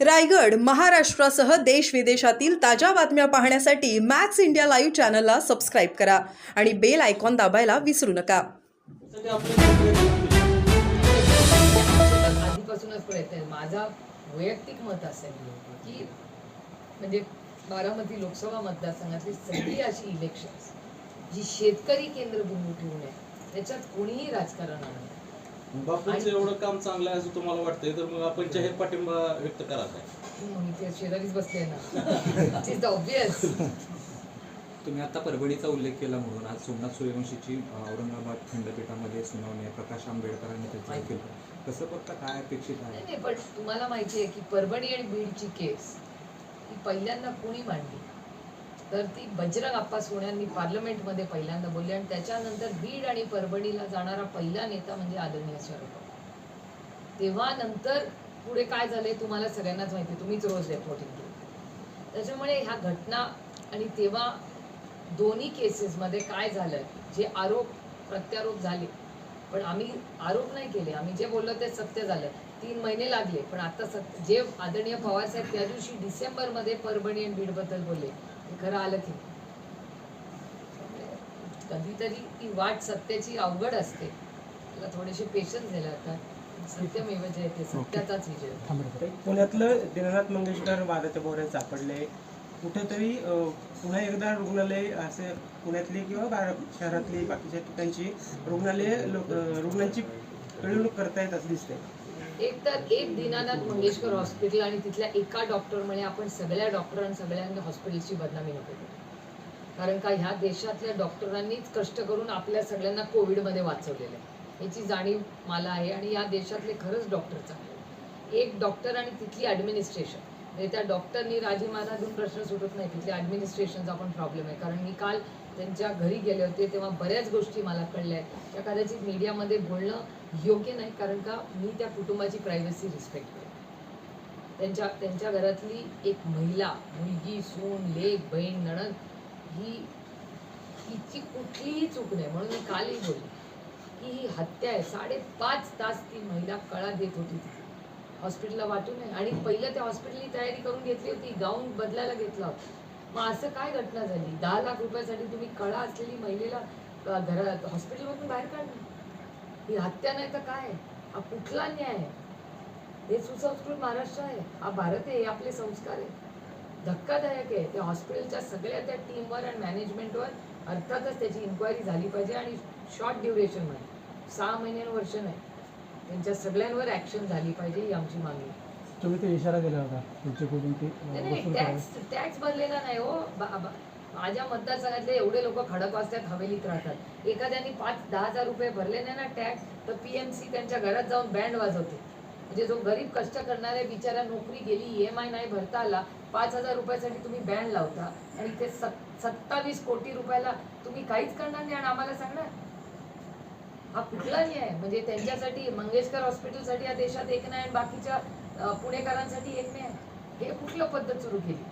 रायगड महाराष्ट्रासह देश विदेशातील ताज्या बातम्या पाहण्यासाठी मॅक्स इंडिया लाईव्ह चॅनलला सबस्क्राईब करा आणि बेल आयकॉन दाबायला विसरू नका. आधीपासूनच प्रयत्न माझा वैयक्तिक मत असेल की म्हणजे बारामती लोकसभा मतदारसंघातली सगळी अशी इलेक्शन जी शेतकरी केंद्रबिंदू ठेवून आहे त्याच्यात कोणीही राजकारण आणलं बापूंचं एवढं काम चांगलं आहे असं तुम्हाला वाटतंय तर मग आपण जाहीर पाठिंबा व्यक्त करा काय मी ते शेजारीच बसले ना. ऑब्विस तुम्ही आता परभणीचा उल्लेख केला म्हणून आज सोमनाथ सूर्यवंशीची अ, औरंगाबाद खंडपीठामध्ये सुनावणी आहे. प्रकाश आंबेडकरांनी त्याचं ऐकलं कसं बघता काय अपेक्षित आहे? नाही नाही पण तुम्हाला माहिती आहे की परभणी आणि बीडची केस ही पहिल्यांदा कोणी मांडली? तर ती बजरंग आप्पा सोन्यांनी पार्लमेंटमध्ये पहिल्यांदा बोलली आणि त्याच्यानंतर बीड आणि परभणीला जाणारा पहिला नेता म्हणजे आदरणीय शरद तेव्हा नंतर पुढे काय झालंय तुम्हाला सगळ्यांनाच माहिती आहे, तुम्हीच रोज रिपोर्टिंग केली. त्याच्यामुळे ह्या घटना आणि तेव्हा दोन्ही केसेसमध्ये काय झालं जे आरोप प्रत्यारोप झाले. पण आम्ही आरोप नाही केले. आम्ही जे बोललो ते सत्य झालं तीन महिने लागले. पण आता सत्य जे आदरणीय पवारसाहेब त्या दिवशी डिसेंबरमध्ये परभणी आणि बीडबद्दल बोलले. खरं आलं की? कधीतरी ती वाट सत्याची अवघड असते. त्याला थोडेसे पेशन्स दिले जातात सत्यमेव जयते सत्याचाच विजय. होतो. पुण्यातलं दीनानाथ मंगेशकर वादाच्या भोवऱ्यात सापडले कुठेतरी पुन्हा एकदा रुग्णालय असे पुण्यातली किंवा शहरातली बाकीच्या ठिकाणची रुग्णालय रुग्णांची पिळवणूक करतायत असं दिसतंय. एक तर एक दीनानाथ मंगेशकर हॉस्पिटल आणि तिथल्या एका डॉक्टरमुळे आपण सगळ्या डॉक्टर आणि सगळ्या हॉस्पिटलची बदनामी नको कारण का ह्या देशातल्या डॉक्टरांनीच कष्ट करून आपल्या सगळ्यांना कोविडमध्ये वाचवलेलं आहे. याची जाणीव मला आहे आणि या देशातले खरंच डॉक्टर चांगले एक डॉक्टर आणि तिथली ॲडमिनिस्ट्रेशन म्हणजे त्या डॉक्टरनी राजीनामा देऊन प्रश्न सुटत नाही तिथल्या ॲडमिनिस्ट्रेशनचा पण प्रॉब्लेम आहे. कारण मी काल त्यांच्या घरी गेले होते तेव्हा बऱ्याच गोष्टी मला कळल्या. आहेत त्या कदाचित मीडियामध्ये बोलणं योग्य नाही कारण का मी त्या कुटुंबाची प्रायव्हसी रिस्पेक्ट करते. त्यांच्या त्यांच्या घरातली एक महिला मुलगी सून लेक बहीण नणद ही हिची कुठलीही चूक नाही. म्हणून मी कालही बोलली की ही हत्या आहे. साडेपाच तास ती महिला कळा देत होती तिथे. हॉस्पिटलला वाटून आहे आणि पहिलं त्या हॉस्पिटलची तयारी करून घेतली होती. गाऊन बदलायला घेतला होता. मग असं काय घटना झाली? दहा लाख रुपयासाठी तुम्ही कळा असलेली महिलेला घरात हॉस्पिटलमधून बाहेर काढणार ही हत्या नाही तर काय? आहे? हा कुठला न्याय आहे? हे सुसंस्कृत महाराष्ट्र आहे. हा भारत आहे हे आपले संस्कार आहे. धक्कादायक आहे. त्या हॉस्पिटलच्या सगळ्या त्या टीमवर आणि मॅनेजमेंटवर अर्थातच त्याची इन्क्वायरी झाली पाहिजे आणि शॉर्ट ड्युरेशनमध्ये सहा महिन्यां वर्ष नाही. त्यांच्या सगळ्यांवर ॲक्शन झाली पाहिजे ही आमची मागणी. आहे. तुम्ही ते इशारा दिला होता तुमच्याकडून ते नाही नाही वसूल करावे टॅक्स टॅक्स भरलेला नाही हो. बा- बा- माझ्या मतदारसंघातले एवढे लोक खडक वाजतात हवेलीत राहतात. एखाद्याने पाच दहा हजार रुपये भरले नाही ना टॅक्स तर पीएमसी त्यांच्या घरात जाऊन बँड वाजवते. म्हणजे जो गरीब कष्ट करणाऱ्या बिचारा नोकरी गेली ई एम आय नाही भरता आला पाच हजार रुपयासाठी तुम्ही बँड लावता आणि ते सत सत्तावीस कोटी रुपयाला तुम्ही काहीच करणार नाही आणि आम्हाला सांगणार? हा कुठला न्याय? आहे? म्हणजे त्यांच्यासाठी मंगेशकर हॉस्पिटलसाठी या देशात एक नाही आणि बाकीच्या पुणेकरांसाठी एक नाही हे कुठलं पद्धत सुरू केली?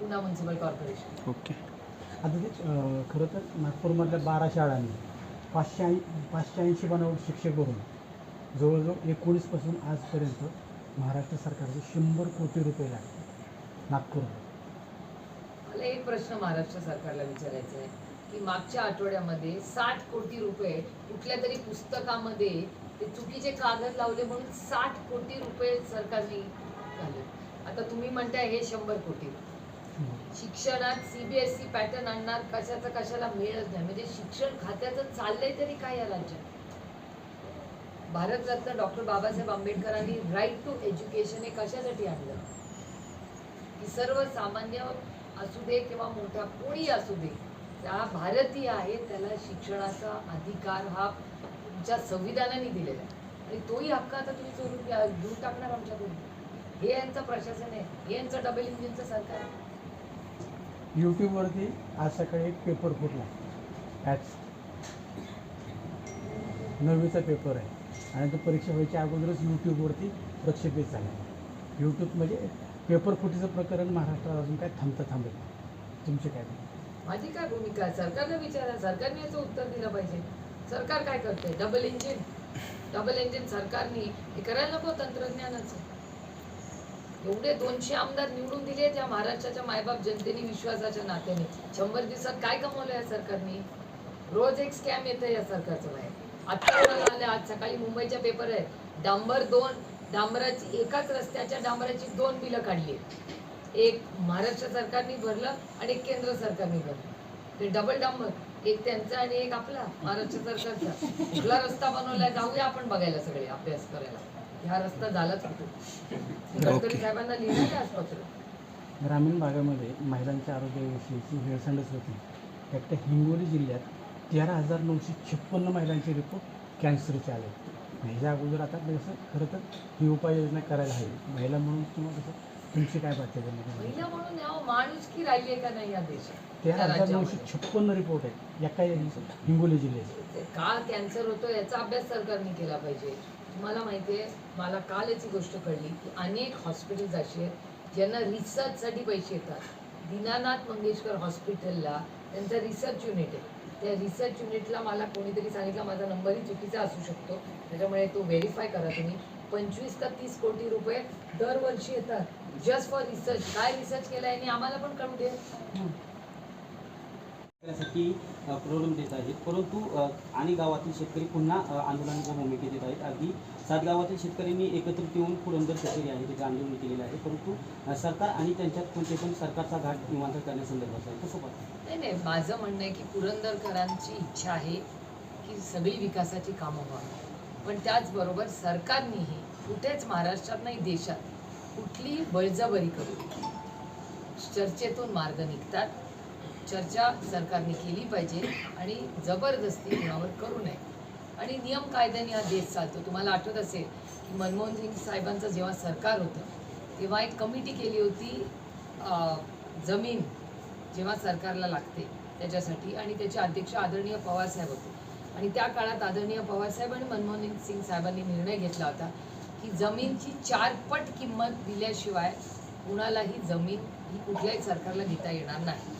पुन्हा म्युन्सिपल कॉर्पोरेशन ओके. आता ते खरं तर नागपूरमधल्या बारा शाळांनी पाचशे ऐं पाचशे ऐंशी बनावट शिक्षक करून जवळजवळ एकोणीसपासून आजपर्यंत महाराष्ट्र सरकारचे शंभर कोटी रुपये लागले नागपूरला. मला एक प्रश्न महाराष्ट्र सरकारला विचारायचा आहे की मागच्या आठवड्यामध्ये साठ कोटी रुपये कुठल्या तरी पुस्तकामध्ये ते चुकीचे कागद लावले म्हणून साठ कोटी रुपये सरकारने झाले आता तुम्ही म्हणताय हे शंभर कोटी. शिक्षणात सीबीएसई पॅटर्न आणणार कशाचा कशाला मिळत नाही. म्हणजे शिक्षण खात्याचं चाललंय तरी काय या राज्यात? भारतरत्न डॉक्टर बाबासाहेब आंबेडकरांनी राईट टू एज्युकेशन हे कशासाठी आणलं? की सर्वसामान्य असू दे किंवा मोठा कोणी असू दे त्या भारतीय आहे त्याला शिक्षणाचा अधिकार हा तुमच्या संविधानाने दिलेला आहे. आणि तोही हक्क आता तुम्ही चोरून घेऊन टाकणार आमच्याकडून. हे यांचं प्रशासन आहे. हे यांचं डबल इंजिनचं सरकार आहे. यूट्यूबवरती आज सकाळी एक पेपर फुटला. मॅथ्स नववीचा पेपर आहे. आणि तो परीक्षा व्हायच्या अगोदरच यूट्यूबवरती प्रक्षेपित झाला. यूट्यूब म्हणजे पेपर फुटीचं प्रकरण महाराष्ट्रात अजून काय थांबतं थांबत तुमचे काय माझी काय भूमिका सरकारनं विचारा. सरकारने याचं उत्तर दिलं पाहिजे. सरकार काय करते डबल इंजिन डबल इंजिन सरकारने हे करायला नको तंत्रज्ञानाचं. एवढे दोनशे आमदार निवडून दिले त्या महाराष्ट्राच्या मायबाप जनतेने विश्वासाच्या नात्याने. शंभर दिवसात काय कमवलं या सरकारने? रोज एक स्कॅम येतं या सरकारचं बाहेर. आता आले? आज सकाळी मुंबईच्या पेपर आहे डांबर दोन डांबराची एकाच रस्त्याच्या डांबराची दोन बिलं काढली. एक महाराष्ट्र सरकारने भरलं आणि एक केंद्र सरकारने भरलं. ते डबल डांबर. एक त्यांचा आणि एक आपला महाराष्ट्र सरकारचा. कुठला रस्ता बनवलाय जाऊया आपण बघायला सगळे अभ्यास करायला. हा रस्ता झालाच कुठे गडकरी साहेबांना लिहिलं आहे आज पत्र ग्रामीण भागामध्ये महिलांच्या आरोग्याविषयीची हेळसांडच होती. फक्त हिंगोली जिल्ह्यात तेरा हजार नऊशे छप्पन्न महिलांचे रिपोर्ट कॅन्सरचे आले. ह्याच्या अगोदर आता कसं खरं तर ही उपाययोजना करायला हवी. महिला म्हणून किंवा कसं तुमची काय बात आहे? महिला म्हणून यावं माणूस की राहिली का नाही या देशात? तेरा हजार नऊशे छप्पन्न रिपोर्ट आहेत. एका हिंगोली जिल्ह्याचे. ते का कॅन्सर होतो याचा अभ्यास सरकारने केला पाहिजे. तुम्हाला माहिती आहे मला कालच ही गोष्ट कळली की अनेक हॉस्पिटल्स अशी आहेत ज्यांना रिसर्चसाठी पैसे येतात. दीनानाथ मंगेशकर हॉस्पिटलला त्यांचं रिसर्च युनिट आहे. त्या रिसर्च युनिटला मला कोणीतरी सांगितलं माझा नंबरही चुकीचा असू शकतो. त्याच्यामुळे तो व्हेरीफाय करा तुम्ही. पंचवीस का तीस कोटी रुपये दरवर्षी येतात. जस्ट फॉर रिसर्च काय रिसर्च केला यांनी आम्हाला पण कळू दे. प्रलोभन देत आहेत. परंतु आणि गावातील शेतकरी पुन्हा आंदोलनाच्या भूमिकेत येत आहेत. अगदी सात गावातील शेतकऱ्यांनी एकत्रित येऊन पुरंदर शेतकरी आहे त्याचे आंदोलन केलेले आहे. परंतु सरकार आणि त्यांच्यात कोणते पण सरकारचा घाट निवांत करण्यासंदर्भात आहे. कसं पाहता नाही नाही. माझं म्हणणं आहे की पुरंदरकरांची इच्छा आहे की सगळी विकासाची कामं व्हावी. पण त्याचबरोबर सरकारनेही कुठेच महाराष्ट्रात नाही देशात कुठली बळजबरी करू. चर्चेतून मार्ग निघतात. चर्चा सरकारने केली पाहिजे आणि जबरदस्ती कुणावर करू नये. आणि नियम कायद्याने हा देश चालतो. तुम्हाला आठवत असेल की मनमोहन सिंग साहेबांचं जेव्हा सरकार होतं तेव्हा एक कमिटी केली होती जमीन जेव्हा सरकारला लागते त्याच्यासाठी. आणि त्याचे अध्यक्ष आदरणीय पवारसाहेब होते. आणि त्या काळात आदरणीय पवारसाहेब आणि मनमोहन सिंग साहेबांनी निर्णय घेतला होता की जमीनची चारपट किंमत दिल्याशिवाय कुणालाही जमीन ही कुठल्याही सरकारला घेता येणार नाही.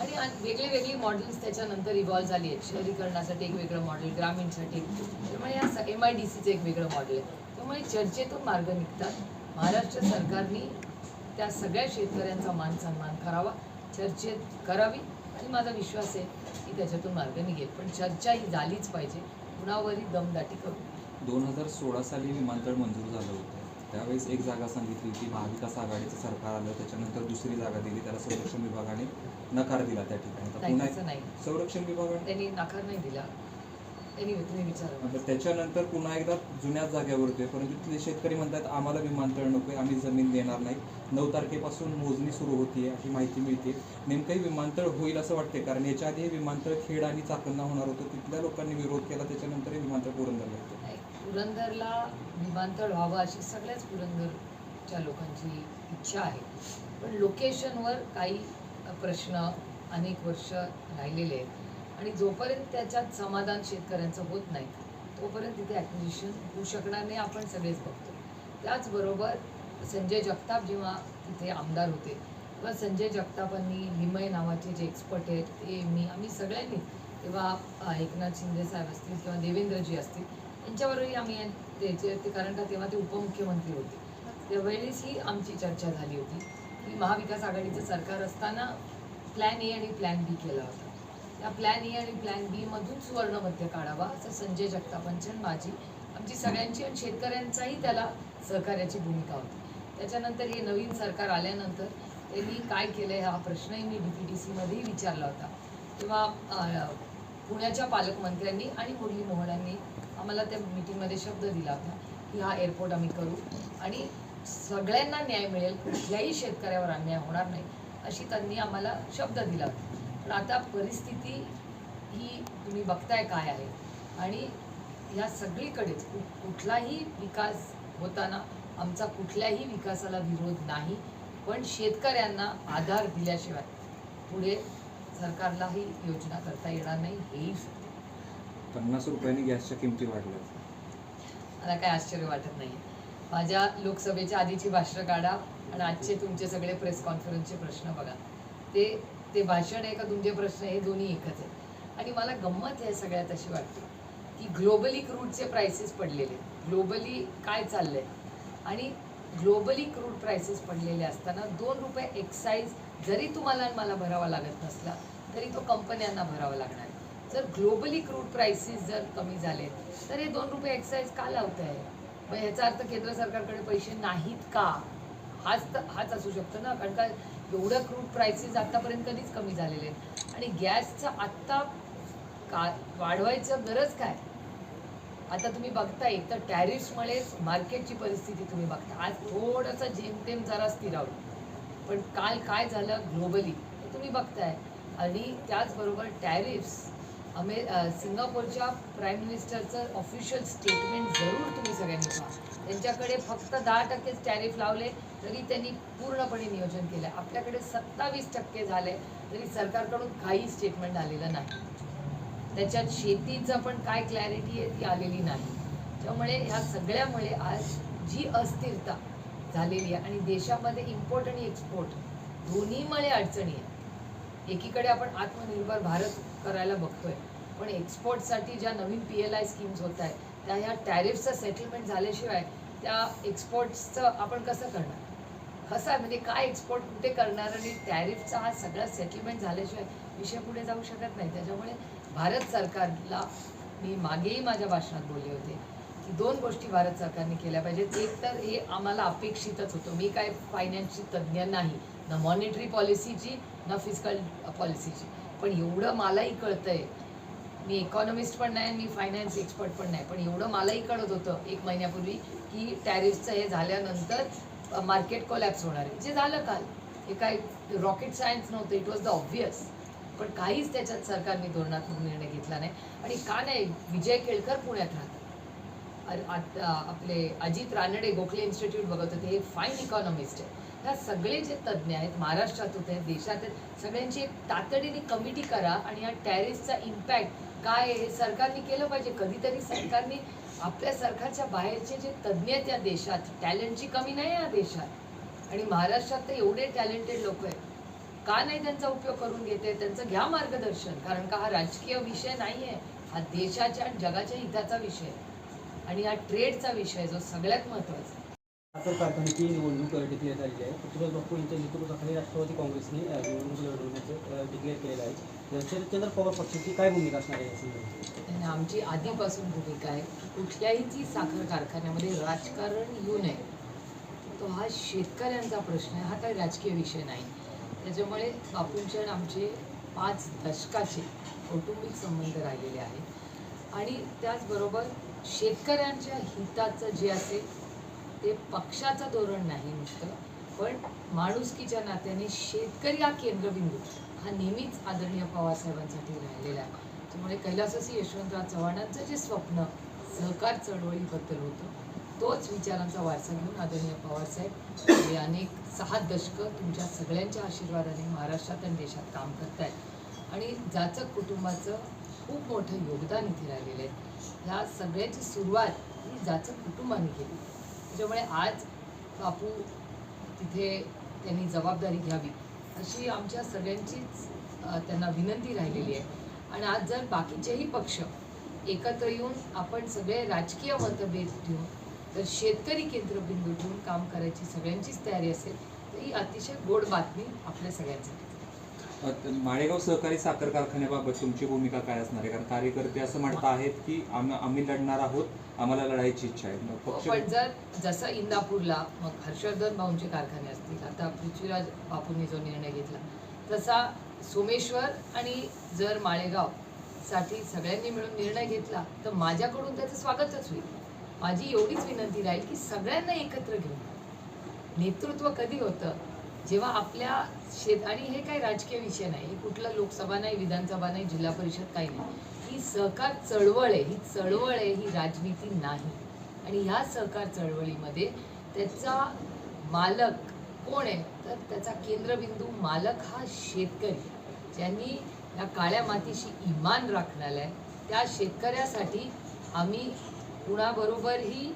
आणि वेगळी वेगळे वेगळी मॉडेल्स त्याच्यानंतर इव्हॉल्व झाली आहेत. शहरीकरणासाठी एक वेगळं मॉडेल ग्रामीणसाठी. त्यामुळे या एम आय डी सीचं एक वेगळं मॉडेल आहे. त्यामुळे चर्चेतून मार्ग निघतात. महाराष्ट्र सरकारने त्या सगळ्या शेतकऱ्यांचा मान सन्मान करावा. चर्चेत करावी. आणि माझा विश्वास आहे की त्याच्यातून मार्ग निघेल. पण चर्चा ही झालीच पाहिजे. कुणावरही दमदाटी करू दोन हजार सोळा साली विमानतळ मंजूर झालं होतं. त्यावेळेस एक जागा सांगितली होती महाविकास आघाडीचं सरकार आलं त्याच्यानंतर दुसरी जागा दिली त्याला संरक्षण विभागाने नकार दिला त्या ठिकाणी. संरक्षण विभागाने? त्यांनी नकार नाही दिला. त्याच्यानंतर पुन्हा एकदा जुन्याच जागेवर होते परंतु तिथले शेतकरी म्हणतात आम्हाला विमानतळ नको आम्ही जमीन देणार नाही. नऊ तारखेपासून मोजणी सुरू होती अशी माहिती मिळते. नेमकंही विमानतळ होईल असं वाटते कारण याच्या आधी हे विमानतळ खेड आणि चाकणला होणार होतं. तिथल्या लोकांनी विरोध केला त्याच्यानंतर हे विमानतळ पुरंदरला होतं. नाही, पुरंदरला विमानतळ व्हावं अशी सगळ्याच पुरंदरच्या लोकांची इच्छा आहे. पण लोकेशनवर काही प्रश्न अनेक वर्ष राहिलेले आहेत. आणि जोपर्यंत त्याच्यात समाधान शेतकऱ्यांचं होत नाही तोपर्यंत तिथे ॲक्विजिशन होऊ शकणार नाही आपण सगळेच बघतो. त्याचबरोबर संजय जगताप जेव्हा तिथे आमदार होते तेव्हा संजय जगतापांनी लिमय नावाचे जे एक्सपर्ट आहेत ते मी आम्ही सगळ्यांनी तेव्हा एकनाथ शिंदे साहेब असतील किंवा देवेंद्रजी असतील यांच्यावरही आम्ही त्याचे ते कारण का तेव्हा ते उपमुख्यमंत्री होते. त्यावेळेसही आमची चर्चा झाली होती की महाविकास आघाडीचं सरकार असताना प्लॅन ए आणि प्लॅन बी केला होता. त्या प्लॅन ए आणि प्लॅन बीमधून सुवर्णमध्य काढावा असं संजय जगतापांची आणि माझी आमची सगळ्यांची आणि शेतकऱ्यांचाही त्याला सहकार्याची भूमिका होती. त्याच्यानंतर हे नवीन सरकार आल्यानंतर त्यांनी काय केलं हा प्रश्नही मी डी पी टी सीमध्येही विचारला होता. तेव्हा पुण्याच्या पालकमंत्र्यांनी आणि मुरली मोहन यांनी आम्हाला त्या मिटिंगमध्ये शब्द दिला होता की हा एअरपोर्ट आम्ही करू आणि सगळ्यांना न्याय मिळेल कुठल्याही शेतकऱ्यावर अन्याय होणार नाही अशी त्यांनी आम्हाला शब्द दिला होता. पण आता परिस्थिती ही तुम्ही बघताय काय आहे. आणि ह्या सगळीकडेच कुठलाही विकास होताना आमचा कुठल्याही विकासाला विरोध नाही पण शेतकऱ्यांना आधार दिल्याशिवाय पुढे सरकारलाही योजना करता येणार नाही हेही. पन्नास रुपयांनी गॅसच्या किमती वाढल्या मला काय आश्चर्य वाटत नाही माझ्या लोकसभेच्या आधीची भाषणं काढा आणि आजचे तुमचे सगळे प्रेस कॉन्फरन्सचे प्रश्न बघा. ते ते भाषण आहे का तुमचे प्रश्न हे दोन्ही एकच आहे. आणि मला गंमत आहे सगळ्यात अशी वाटते की ग्लोबली क्रूडचे प्राइसेस पडलेले. ग्लोबली काय चाललंय? आणि ग्लोबली क्रूड प्राइसेस पडलेले असताना दोन रुपये एक्साईज जरी तुम्हाला आणि मला भरावा लागत नसला तरी तो कंपन्यांना भरावा लागणार जर ग्लोबली क्रूड प्राइसेस जर कमी झाले तर हे दोन रुपये एक्साईज का लावत आहे मग ह्याचा अर्थ केंद्र सरकारकडे पैसे नाहीत का? हाच तर हाच असू शकतो ना कारण का एवढं क्रूड प्राइसेस आत्तापर्यंत कधीच कमी झालेले आहेत. आणि गॅसचं आत्ता का वाढवायचं गरज काय? आता तुम्ही बघताय तर टॅरिफ्समुळेच मार्केटची परिस्थिती तुम्ही बघता. आज थोडंसं जेमतेम जरा स्थिरावलं पण काल काय झालं ग्लोबली तुम्ही बघताय. आणि त्याचबरोबर टॅरिफ्स अमे सिंगापूरच्या प्राईम मिनिस्टरचं ऑफिशियल स्टेटमेंट जरूर तुम्ही सगळ्यांनी पहा. त्यांच्याकडे फक्त दहा टक्केच टॅरिफ लावले तरी त्यांनी पूर्णपणे नियोजन केलं. आपल्याकडे सत्तावीस टक्के झाले तरी सरकारकडून काही स्टेटमेंट आलेलं नाही. त्याच्यात शेतीचं पण काय क्लॅरिटी आहे ती आलेली नाही. त्यामुळे ह्या सगळ्यामुळे आज जी अस्थिरता झालेली आहे आणि देशामध्ये इम्पोर्ट आणि एक्सपोर्ट दोन्हीमुळे अडचणी आहे एकीकडे आपण आत्मनिर्भर भारत करायला बघतोय पण एक्सपोर्टसाठी ज्या नवीन पी एल आय स्कीम्स होत आहेत त्या ह्या टॅरिफचं सेटलमेंट झाल्याशिवाय त्या एक्सपोर्ट्सचं आपण कसं करणार? कसं आहे? म्हणजे काय एक्सपोर्ट कुठे करणार? आणि टॅरिफचा हा सगळा सेटलमेंट झाल्याशिवाय विषय पुढे जाऊ शकत नाही. त्याच्यामुळे भारत सरकारला मी मागेही माझ्या भाषणात बोलले होते की दोन गोष्टी भारत सरकारने केल्या पाहिजेत. एक तर हे आम्हाला अपेक्षितच होतं. मी काय फायनान्सची तज्ज्ञ नाही ना मॉनिटरी पॉलिसीची ना फिजिकल पॉलिसीची पण एवढं मलाही कळतंय. मी इकॉनॉमिस्ट पण नाही मी फायनान्स एक्सपर्ट पण नाही. पण एवढं मलाही कळत होतं एक महिन्यापूर्वी की टॅरिफचं हे झाल्यानंतर मार्केट कोलॅप्स होणार आहे. जे झालं काल हे काय रॉकेट सायन्स नव्हतं. इट वॉज द ऑब्वियस पण काहीच त्याच्यात सरकारने धोरणात्मक निर्णय घेतला नाही. आणि का नाही? विजय केळकर पुण्यात राहतात. आपले अजित रानडे गोखले इन्स्टिट्यूट बघत होते हे फाईन इकॉनॉमिस्ट आहे ह्या सगळे जे तज्ज्ञ आहेत महाराष्ट्रात होते देशात सगळ्यांची एक तातडीने कमिटी करा आणि या टॅरिसचा इम्पॅक्ट काय आहे हे सरकारने केलं पाहिजे. कधीतरी सरकारने आपल्या सरकारच्या बाहेरचे जे तज्ज्ञ आहेत या देशात टॅलेंटची कमी नाही या देशात. आणि महाराष्ट्रात तर एवढे टॅलेंटेड लोक आहेत. का नाही त्यांचा उपयोग करून घेते? त्यांचं घ्या मार्गदर्शन. कारण का हा राजकीय विषय नाही आहे हा देशाच्या आणि जगाच्या हिताचा विषय आहे. आणि हा ट्रेडचा विषय जो सगळ्यात महत्त्वाचा आहे. साखर कारखान्याची निवडणूक डिक्लेअर झालेली आहे. पृथ्वीराज बापू यांच्या नेतृत्वाखाली राष्ट्रवादी काँग्रेसने निवडणूक लढवण्याचं डिक्लेअर केलेलं आहे. शरदचंद्र पवार पक्षाची काय भूमिका असणार आहे आमची आधीपासून भूमिका आहे कुठल्याही साखर कारखान्यामध्ये राजकारण येऊ नये. तो हा शेतकऱ्यांचा प्रश्न आहे. हा काही राजकीय विषय नाही. त्याच्यामुळे बापूंचे आणि आमचे पाच दशकाचे कौटुंबिक संबंध राहिलेले आहेत. आणि त्याचबरोबर शेतकऱ्यांच्या हिताचं जे असेल ते पक्षाचं धोरण नाही नुसतं पण माणुसकीच्या नात्याने शेतकरी हा केंद्रबिंदू हा नेहमीच आदरणीय पवारसाहेबांसाठी राहिलेला आहे. त्यामुळे कैलाससी यशवंतराव चव्हाणांचं जे स्वप्न सहकार चळवळीबद्दल होतं तोच विचारांचा वारसा घेऊन आदरणीय पवारसाहेब हे अनेक सहा दशकं तुमच्या सगळ्यांच्या आशीर्वादाने महाराष्ट्रात आणि देशात काम करतायत. आणि जाचक कुटुंबाचं खूप मोठं योगदान इथे राहिलेलं आहे. ह्या सगळ्याची सुरुवात ही जाचक कुटुंबाने केली. त्याच्यामुळे आज बापू तिथे त्यांनी जबाबदारी घ्यावी अशी आमच्या सगळ्यांचीच त्यांना विनंती राहिलेली आहे. आणि आज जर बाकीचेही पक्ष एकत्र येऊन आपण सगळे राजकीय मतभेद ठेवून जर शेतकरी केंद्रबिंदू ठेवून काम करायची सगळ्यांचीच तयारी असेल तर ही अतिशय गोड बातमी आपल्या सगळ्यांसाठी. माळेगाव सहकारी साखर कारखान्याबाबत तुमची भूमिका काय असणार आहे? कारण कार्यकर्ते असं म्हणत आहेत की आम्ही लढणार आहोत आम्हाला लढायची इच्छा आहे. पक्ष पण जर जसं इंदापूरला मग हर्षवर्धन भाऊंचे कारखाने असतील आता पृथ्वीराज बापूंनी जो निर्णय घेतला तसा सोमेश्वर आणि जर माळेगावसाठी सगळ्यांनी मिळून निर्णय घेतला तर माझ्याकडून त्याचं स्वागतच होईल. माझी एवढीच विनंती राहील की सगळ्यांना एकत्र घेऊन नेतृत्व कधी होतं? जेव्हा आपल्या शेत आणि हे काही राजकीय विषय नाही हे कुठलं लोकसभा नाही विधानसभा नाही जिल्हा परिषद काही नाही ही सहकार चळवळ आहे ही चळवळ आहे ही राजनीती नाही. आणि ह्या सहकार चळवळीमध्ये त्याचा मालक कोण आहे? तर त्याचा केंद्रबिंदू मालक हा शेतकरी. ज्यांनी या काळ्या मातीशी इमान राखणार आहे त्या शेतकऱ्यासाठी आम्ही कुणाबरोबरही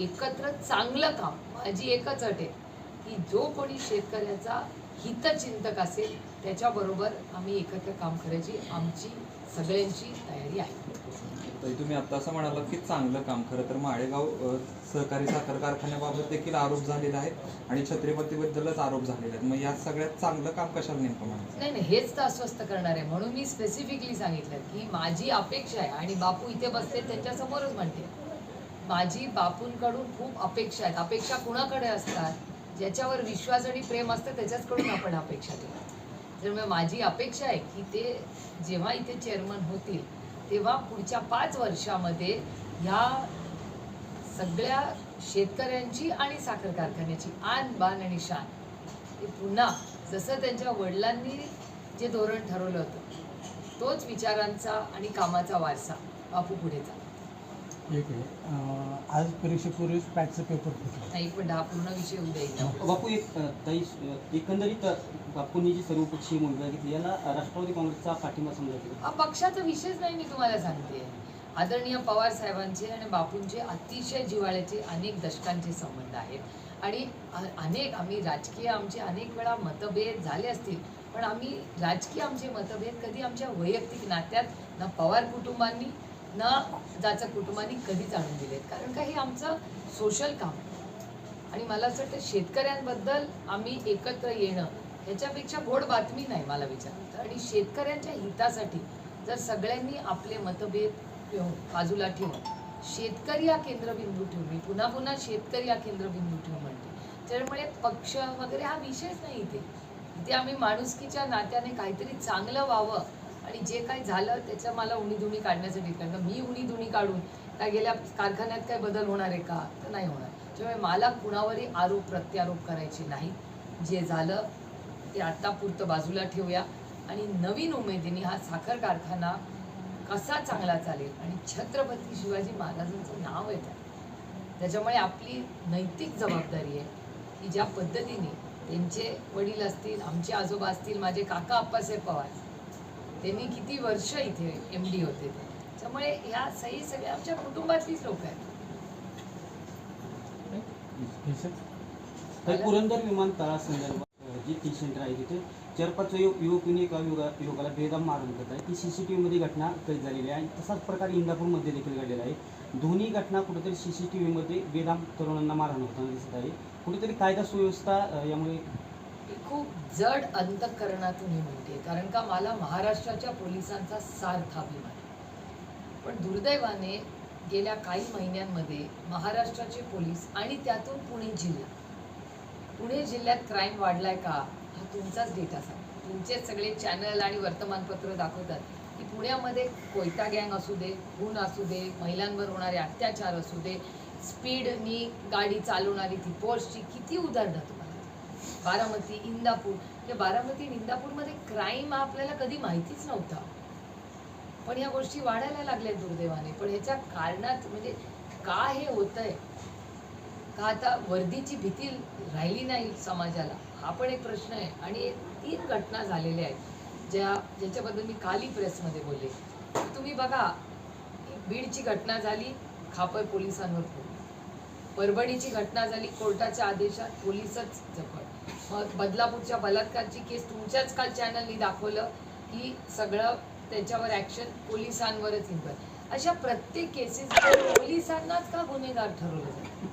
एकत्र चांगलं काम माझी एकच अट आहे की जो कोणी शेतकऱ्याचा हितचिंतक असेल त्याच्याबरोबर आम्ही एकत्र काम करायची आमची सगळ्यांची तयारी आहे. तर तुम्ही आता असं म्हणालात की चांगलं काम खरं तर माळेगाव सहकारी साखर कारखान्याबाबत देखील आरोप झालेले आहेत आणि छत्रपतीबद्दलच आरोप झालेले आहेत. मग या सगळ्यात चांगलं काम कशाला नेमकं म्हणायचं? नाही नाही हेच तर अस्वस्थ करणार आहे. म्हणून मी स्पेसिफिकली सांगितलं की माझी अपेक्षा आहे आणि बापू इथे बसले त्यांच्यासमोरच म्हणते. माझी बापूंकडून खूप अपेक्षा आहेत. अपेक्षा कुणाकडे असतात? ज्याच्यावर विश्वास आणि प्रेम असतं त्याच्याचकडून आपण अपेक्षा ठेवतो. त्यामुळे माझी अपेक्षा आहे की ते जेव्हा इथे चेअरमन होतील तेव्हा पुढच्या पाच वर्षामध्ये ह्या सगळ्या शेतकऱ्यांची आणि साखर कारखान्याची आन बान आणि शान हे पुन्हा जसं त्यांच्या वडिलांनी जे धोरण ठरवलं होतं तोच विचारांचा आणि कामाचा वारसा बापू पुढेचा एक आज परीक्षेपूर्वीच पॅटचं पेपर फुटलं हा पूर्ण विषय येईल बापू एक अ, ताई अ, एकंदरीत अ, बापूंनी जी सर्वपक्षीय भूमिका घेतली याला राष्ट्रवादी काँग्रेसचा पाठिंबा समजा हा पक्षाचा विषयच नाही मी तुम्हाला सांगते. आदरणीय पवार साहेबांचे आणि बापूंचे अतिशय जिव्हाळ्याचे अनेक दशकांचे संबंध आहेत. आणि अ- अनेक आम्ही राजकीय आमचे अनेक वेळा मतभेद झाले असतील पण आम्ही राजकीय आमचे मतभेद कधी आमच्या वैयक्तिक नात्यात ना पवार कुटुंबांनी ना जाचक कुटुंबाने कधीच आणून दिलेत. कारण का हे आमचं सोशल काम. आणि मला असं वाटतं शेतकऱ्यांबद्दल आम्ही एकत्र येणं ह्याच्यापेक्षा गोड बातमी नाही मला विचारलं आणि शेतकऱ्यांच्या हितासाठी जर सगळ्यांनी आपले मतभेद ठेवून बाजूला ठेवून शेतकरी हा केंद्रबिंदू ठेवून मी पुन्हा पुन्हा शेतकरी हा केंद्रबिंदू ठेवून म्हणते. त्यामुळे पक्ष वगैरे हा विषयच नाही इथे. इथे आम्ही माणुसकीच्या नात्याने काहीतरी चांगलं व्हावं आणि जे काय झालं त्याचं मला उणीधुणी काढण्यासाठी कारण मी उणीधुणी काढून त्या गेल्या कारखान्यात काय बदल होणार आहे का? तर नाही होणार. त्यामुळे मला कुणावरही आरोप प्रत्यारोप करायचे नाही. जे झालं ते आत्तापुरतं बाजूला ठेवूया. आणि नवीन उमेदीने हा साखर कारखाना कसा चांगला चालेल? आणि छत्रपती शिवाजी महाराजांचं नाव आहे त्यात. त्याच्यामुळे आपली नैतिक जबाबदारी आहे की ज्या पद्धतीने त्यांचे वडील असतील आमचे आजोबा असतील माझे काका अप्पासाहेब पवार त्यांनी किती वर्ष इथे एम डी होते त्यामुळे ह्या सही सगळ्या आमच्या कुटुंबातलीच लोक आहेत. पुरंदर विमानतळासंदर्भात अ, जे टी सेंटर आहे तिथे चार पाच युवक युवकीने एका युगा युवकाला बेदम मारून करत आहे. ती सी सी टी व्हीमध्ये घटना कैद झालेली आहे आणि तसाच प्रकार इंदापूरमध्ये देखील घडलेला आहे. दोन्ही घटना कुठेतरी सी सी टी व्हीमध्ये बेदाम तरुणांना मारहाण होताना दिसत आहे. कुठेतरी कायदा सुव्यवस्था यामुळे खूप जड अंतःकरणातून ही म्हणते कारण का मला महाराष्ट्राच्या पोलिसांचा सार्थ अभिमान आहे. पण दुर्दैवाने गेल्या काही महिन्यांमध्ये महाराष्ट्राचे पोलीस आणि त्यातून पुणे जिल्हा पुणे जिल्ह्यात क्राईम वाढलाय का हा तुमचाच डेटा सांग तुमचेच सगळे चॅनल आणि वर्तमानपत्र दाखवतात की पुण्यामध्ये कोयता गँग असू दे खून असू दे महिलांवर होणारे अत्याचार असू दे स्पीडनी गाडी चालवणारी ती पोर्सची किती उदाहरणं तुम्हाला बारामती इंदापूर. या बारामती आणि इंदापूरमध्ये क्राईम हा आपल्याला कधी माहितीच नव्हता. पण या गोष्टी वाढायला लागल्या दुर्दैवाने. पण ह्याच्या कारणात म्हणजे का हे होतंय? का आता वर्दीची भीती राहिली नाही समाजाला? हा पण एक प्रश्न आहे. आणि एक तीन घटना झालेल्या आहेत ज्या ज्याच्याबद्दल मी कालही प्रेसमध्ये बोलले. तुम्ही बघा बीडची घटना झाली खापर पोलिसांवर फोडली परभणीची घटना झाली कोर्टाच्या आदेशात पोलीसच जपत मग बदलापूरच्या बलात्कारची केस तुमच्याच काल चॅनलनी दाखवलं की सगळं त्याच्यावर ॲक्शन पोलिसांवरच निघत अशा प्रत्येक केसेस पोलिसांनाच का गुन्हेगार ठरवलं जातं?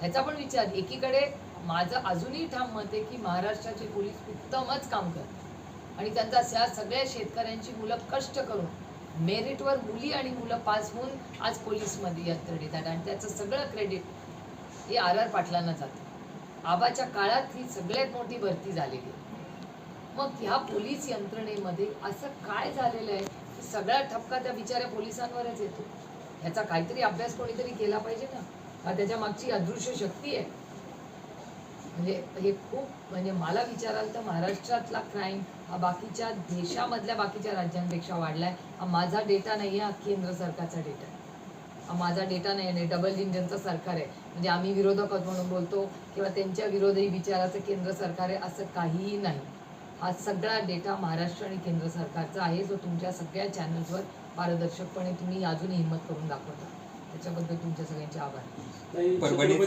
ह्याचा पण विचार. एकीकडे माझं अजूनही ठाम मत आहे की महाराष्ट्राचे पोलीस उत्तमच काम करतात. आणि त्यांचा त्या सगळ्या शेतकऱ्यांची मुलं कष्ट करून मेरिटवर मुली आणि मुलं पास होऊन आज पोलीसमध्ये यंत्र देतात आणि त्याचं सगळं क्रेडिट हे आर आर पाटलांना जाते. आबाच्या काळात ही सगळ्यात मोठी भरती झालेली आहे. मग ह्या पोलीस यंत्रणेमध्ये असं काय झालेलं आहे? की सगळा ठपका त्या बिचाऱ्या पोलिसांवरच येतो. ह्याचा काहीतरी अभ्यास कोणीतरी केला पाहिजे ना? हा त्याच्या मागची अदृश्य शक्ती आहे. म्हणजे हे खूप म्हणजे मला विचाराल तर महाराष्ट्रातला क्राईम हा बाकीच्या देशामधल्या बाकीच्या राज्यांपेक्षा वाढलाय. हा माझा डेटा नाही आहे हा केंद्र सरकारचा डेटा आहे. माझा डेटा नाही आहे डबल इंजनचं सरकार आहे. म्हणजे आम्ही विरोधक आहोत म्हणून बोलतो किंवा त्यांच्या विरोधी विचाराचं केंद्र सरकार आहे असं काहीही नाही. हा सगळा डेटा महाराष्ट्र आणि केंद्र सरकारचा आहे. जो तुमच्या सगळ्या चॅनल्सवर पारदर्शकपणे तुम्ही अजूनही हिंमत करून दाखवता. त्याच्याबद्दल तुमच्या सगळ्यांचे आभार. परभणीचा-